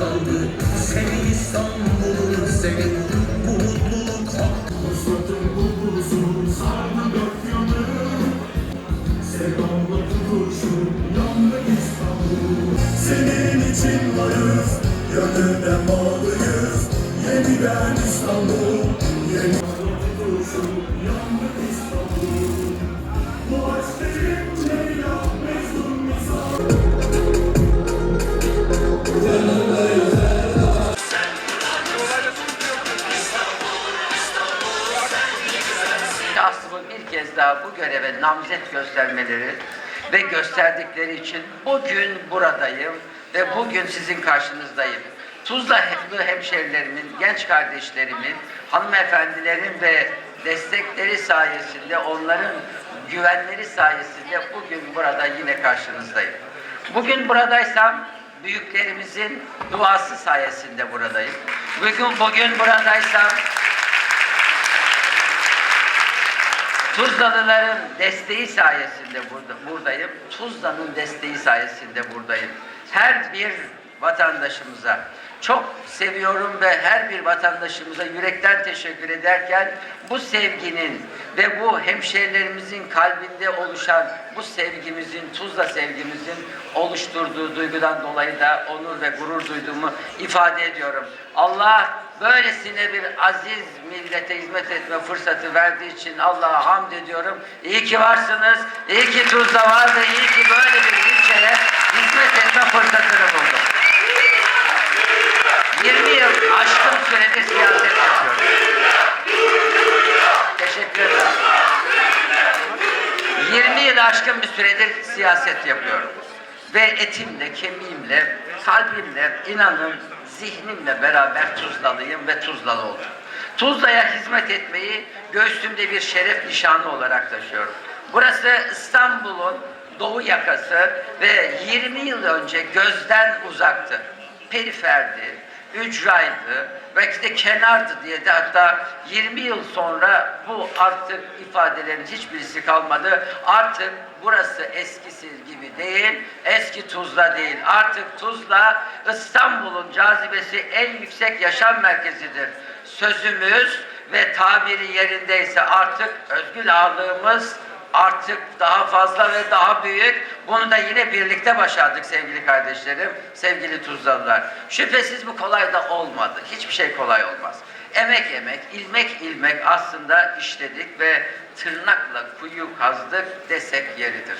Senin İstanbul'un senin bu mutluluk Fırsatın bulgusu sardı dört yanı Sevdamla tutuşup yandı İstanbul Senin için varız, gönülden bağlıyız Yeniden İstanbul, yeniden tutuşup yandı kez daha bu göreve namzet göstermeleri ve gösterdikleri için bugün buradayım ve bugün sizin karşınızdayım. Tuzla hemli hemşerilerimin, genç kardeşlerimin, hanımefendilerin ve destekleri sayesinde, onların güvenleri sayesinde bugün burada yine karşınızdayım. Bugün buradaysam büyüklerimizin duası sayesinde buradayım. Bugün, bugün buradaysam Tuzlalıların desteği sayesinde burada, buradayım. Tuzla'nın desteği sayesinde buradayım. Her bir vatandaşımıza çok seviyorum ve her bir vatandaşımıza yürekten teşekkür ederken bu sevginin ve bu hemşehrilerimizin kalbinde oluşan bu sevgimizin, Tuzla sevgimizin oluşturduğu duygudan dolayı da onur ve gurur duyduğumu ifade ediyorum. Allah böylesine bir aziz millete hizmet etme fırsatı verdiği için Allah'a hamd ediyorum. İyi ki varsınız, iyi ki Tuzla var ve iyi ki böyle bir ilçeye hizmet etme fırsatını buldum. 20 yıl aşkın sürede siyaset yapıyorum. Teşekkür ederim. 20 yıl aşkın bir süredir siyaset yapıyorum. Ve etimle, kemiğimle, kalbimle, inanın zihnimle beraber Tuzlalıyım ve Tuzlalı oldum. Tuzla'ya hizmet etmeyi göğsümde bir şeref nişanı olarak taşıyorum. Burası İstanbul'un doğu yakası ve 20 yıl önce gözden uzaktı. Periferdi, ücraydı, belki de kenardı diye de hatta 20 yıl sonra bu artık ifadelerin hiçbirisi kalmadı. Artık burası eskisi gibi değil, eski Tuzla değil. Artık Tuzla İstanbul'un cazibesi en yüksek yaşam merkezidir. Sözümüz ve tabiri yerindeyse artık özgür ağırlığımız artık daha fazla ve daha büyük. Bunu da yine birlikte başardık sevgili kardeşlerim, sevgili Tuzlalılar. Şüphesiz bu kolay da olmadı. Hiçbir şey kolay olmaz. Emek emek, ilmek ilmek aslında işledik ve tırnakla kuyu kazdık desek yeridir.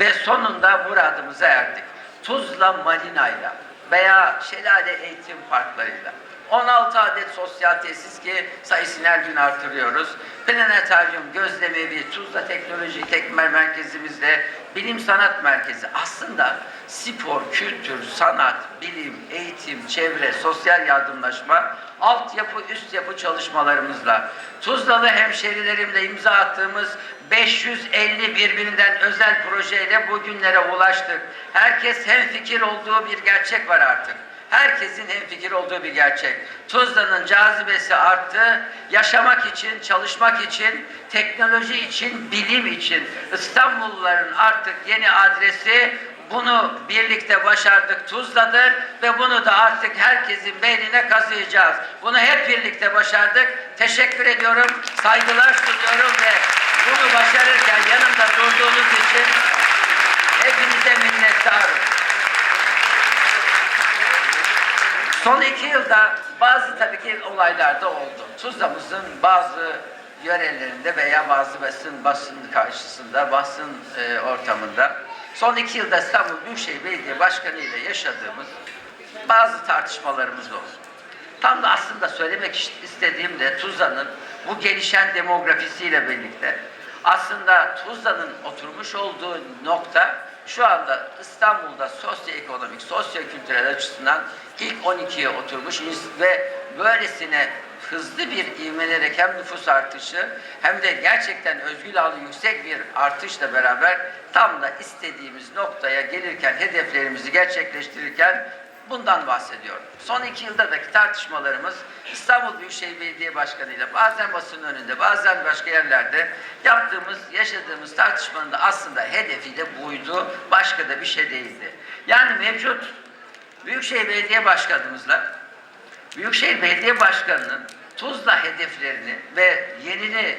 Ve sonunda muradımıza erdik. Tuzla Malina'yla veya Şelale Eğitim Parkları'yla 16 adet sosyal tesis ki sayısını her gün artırıyoruz. Planetaryum, Gözlemevi, Tuzla Teknoloji Tekmer Merkezimizde Bilim Sanat Merkezi aslında spor, kültür, sanat, bilim, eğitim, çevre, sosyal yardımlaşma, altyapı, üst yapı çalışmalarımızla Tuzlalı hemşerilerimle imza attığımız 550 birbirinden özel projeyle bugünlere ulaştık. Herkes hemfikir olduğu bir gerçek var artık. Herkesin hemfikir olduğu bir gerçek. Tuzla'nın cazibesi arttı. Yaşamak için, çalışmak için, teknoloji için, bilim için İstanbulluların artık yeni adresi bunu birlikte başardık Tuzla'dır ve bunu da artık herkesin beynine kazıyacağız. Bunu hep birlikte başardık. Teşekkür ediyorum, saygılar sunuyorum ve bunu başarırken yanımda durduğunuz için hepinize minnettarım. Son iki yılda bazı tabii ki olaylar da oldu. Tuzla'mızın bazı yörelerinde veya bazı basın, basın karşısında, basın e, ortamında son iki yılda İstanbul Büyükşehir Belediye Başkanı ile yaşadığımız bazı tartışmalarımız oldu. Tam da aslında söylemek istediğim de Tuzla'nın bu gelişen demografisiyle birlikte aslında Tuzla'nın oturmuş olduğu nokta şu anda İstanbul'da sosyoekonomik, sosyokültürel açısından ilk 12'ye oturmuş ve böylesine hızlı bir ivmelerek hem nüfus artışı hem de gerçekten özgür alı yüksek bir artışla beraber tam da istediğimiz noktaya gelirken, hedeflerimizi gerçekleştirirken bundan bahsediyorum. Son iki yıldaki tartışmalarımız İstanbul Büyükşehir Belediye Başkanı ile bazen basın önünde bazen başka yerlerde yaptığımız, yaşadığımız tartışmanın da aslında hedefi de buydu. Başka da bir şey değildi. Yani mevcut Büyükşehir Belediye Başkanımızla Büyükşehir Belediye Başkanı'nın Tuzla hedeflerini ve yerini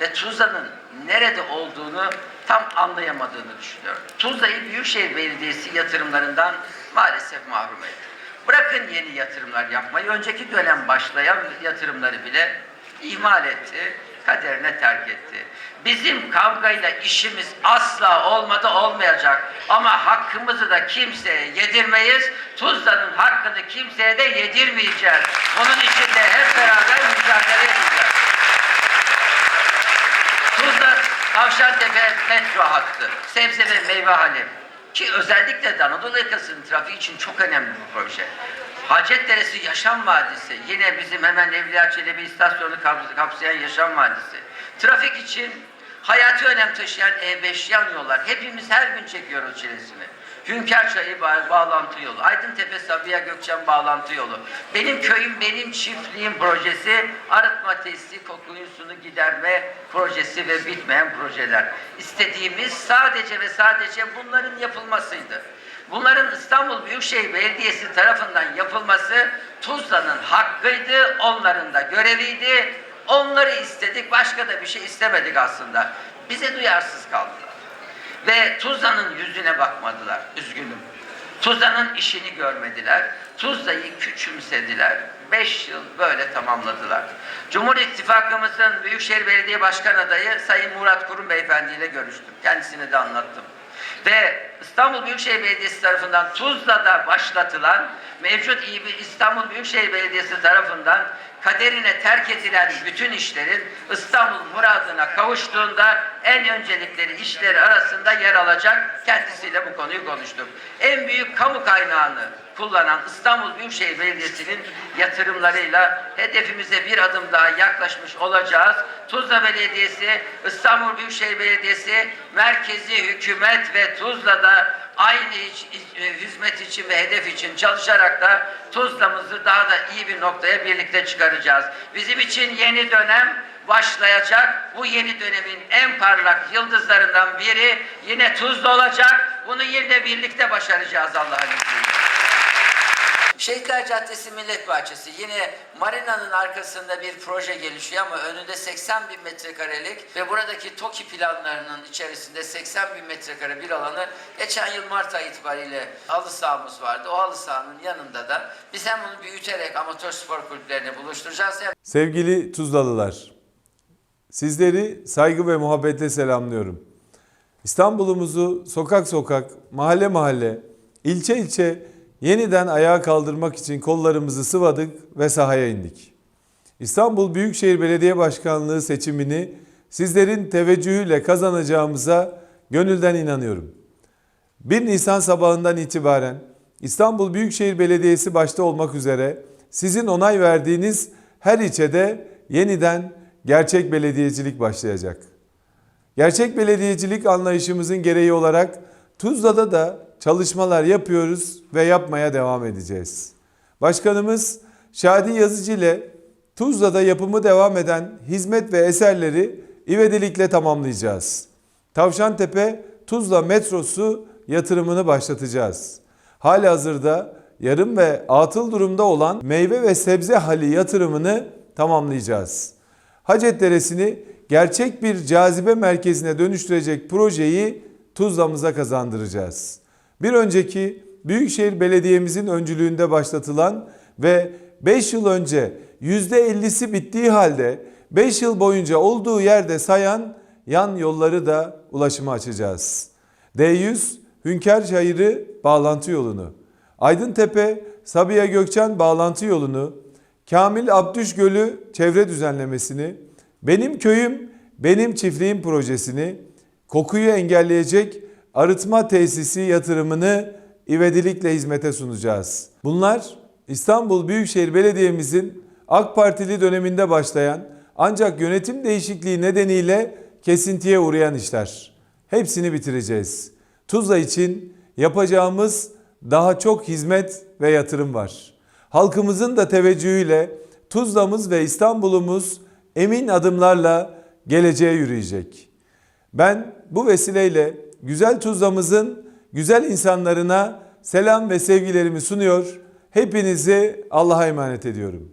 ve Tuzla'nın nerede olduğunu tam anlayamadığını düşünüyorum. Tuzla'yı Büyükşehir Belediyesi yatırımlarından maalesef mahrum etti. Bırakın yeni yatırımlar yapmayı, önceki dönem başlayan yatırımları bile ihmal etti, kaderine terk etti. Bizim kavgayla işimiz asla olmadı olmayacak ama hakkımızı da kimseye yedirmeyiz. Tuzla'nın hakkını kimseye de yedirmeyeceğiz. Bunun için de hep beraber mücadele edeceğiz. Tuzla Tavşantepe metro hattı, sebze ve meyve hali ki özellikle de Anadolu yakasının trafiği için çok önemli bir proje. Hacetderesi Yaşam Vadisi, yine bizim hemen Evliya Çelebi istasyonu kaps- kapsayan Yaşam Vadisi. Trafik için hayati önem taşıyan E5 yan yollar. Hepimiz her gün çekiyoruz çilesini. Hünkârçayı ba- bağlantı yolu, Aydıntepe Sabiha Gökçen bağlantı yolu, benim köyüm benim çiftliğim projesi, arıtma tesisi, kokuyusunu giderme projesi ve bitmeyen projeler. İstediğimiz sadece ve sadece bunların yapılmasıydı. Bunların İstanbul Büyükşehir Belediyesi tarafından yapılması Tuzla'nın hakkıydı, onların da göreviydi. Onları istedik, başka da bir şey istemedik aslında. Bize duyarsız kaldılar. Ve Tuzla'nın yüzüne bakmadılar, üzgünüm. Tuzla'nın işini görmediler. Tuzla'yı küçümsediler. Beş yıl böyle tamamladılar. Cumhur İttifakımızın Büyükşehir Belediye Başkan adayı Sayın Murat Kurum Beyefendi ile görüştüm. Kendisine de anlattım. Ve İstanbul Büyükşehir Belediyesi tarafından Tuzla'da başlatılan mevcut İstanbul Büyükşehir Belediyesi tarafından kaderine terk edilen bütün işlerin İstanbul muradına kavuştuğunda en öncelikleri işleri arasında yer alacak kendisiyle bu konuyu konuştuk. En büyük kamu kaynağını kullanan İstanbul Büyükşehir Belediyesi'nin yatırımlarıyla hedefimize bir adım daha yaklaşmış olacağız. Tuzla Belediyesi, İstanbul Büyükşehir Belediyesi, merkezi hükümet ve Tuzla'da aynı e, hizmet için ve hedef için çalışarak da Tuzla'mızı daha da iyi bir noktaya birlikte çıkaracağız. Bizim için yeni dönem başlayacak. Bu yeni dönemin en parlak yıldızlarından biri yine Tuzla olacak. Bunu yine birlikte başaracağız Allah'ın izniyle. Şehitler Caddesi Millet Bahçesi yine marinanın arkasında bir proje gelişiyor ama önünde 80 bin metrekarelik ve buradaki TOKİ planlarının içerisinde 80 bin metrekare bir alanı geçen yıl Mart ayı itibariyle halı sahamız vardı. O halı sahanın yanında da biz hem bunu büyüterek amatör spor kulüplerini buluşturacağız hem Sevgili Tuzlalılar, sizleri saygı ve muhabbetle selamlıyorum. İstanbul'umuzu sokak sokak, mahalle mahalle, ilçe ilçe yeniden ayağa kaldırmak için kollarımızı sıvadık ve sahaya indik. İstanbul Büyükşehir Belediye Başkanlığı seçimini sizlerin teveccühüyle kazanacağımıza gönülden inanıyorum. 1 Nisan sabahından itibaren İstanbul Büyükşehir Belediyesi başta olmak üzere sizin onay verdiğiniz her ilçede yeniden gerçek belediyecilik başlayacak. Gerçek belediyecilik anlayışımızın gereği olarak Tuzla'da da çalışmalar yapıyoruz ve yapmaya devam edeceğiz. Başkanımız Şadi Yazıcı ile Tuzla'da yapımı devam eden hizmet ve eserleri ivedilikle tamamlayacağız. Tavşantepe Tuzla metrosu yatırımını başlatacağız. Hali hazırda yarım ve atıl durumda olan meyve ve sebze hali yatırımını tamamlayacağız. Hacetdere'sini gerçek bir cazibe merkezine dönüştürecek projeyi Tuzla'mıza kazandıracağız. Bir önceki Büyükşehir Belediye'mizin öncülüğünde başlatılan ve 5 yıl önce %50'si bittiği halde 5 yıl boyunca olduğu yerde sayan yan yolları da ulaşıma açacağız. D100 Hünkar Çayırı bağlantı yolunu, Aydıntepe Sabiha Gökçen bağlantı yolunu, Kamil Abdüş Gölü çevre düzenlemesini, Benim Köyüm Benim Çiftliğim projesini, kokuyu engelleyecek arıtma tesisi yatırımını ivedilikle hizmete sunacağız. Bunlar İstanbul Büyükşehir Belediye'mizin AK Partili döneminde başlayan ancak yönetim değişikliği nedeniyle kesintiye uğrayan işler. Hepsini bitireceğiz. Tuzla için yapacağımız daha çok hizmet ve yatırım var. Halkımızın da teveccühüyle Tuzla'mız ve İstanbul'umuz emin adımlarla geleceğe yürüyecek. Ben bu vesileyle güzel Tuzla'mızın güzel insanlarına selam ve sevgilerimi sunuyor. Hepinizi Allah'a emanet ediyorum.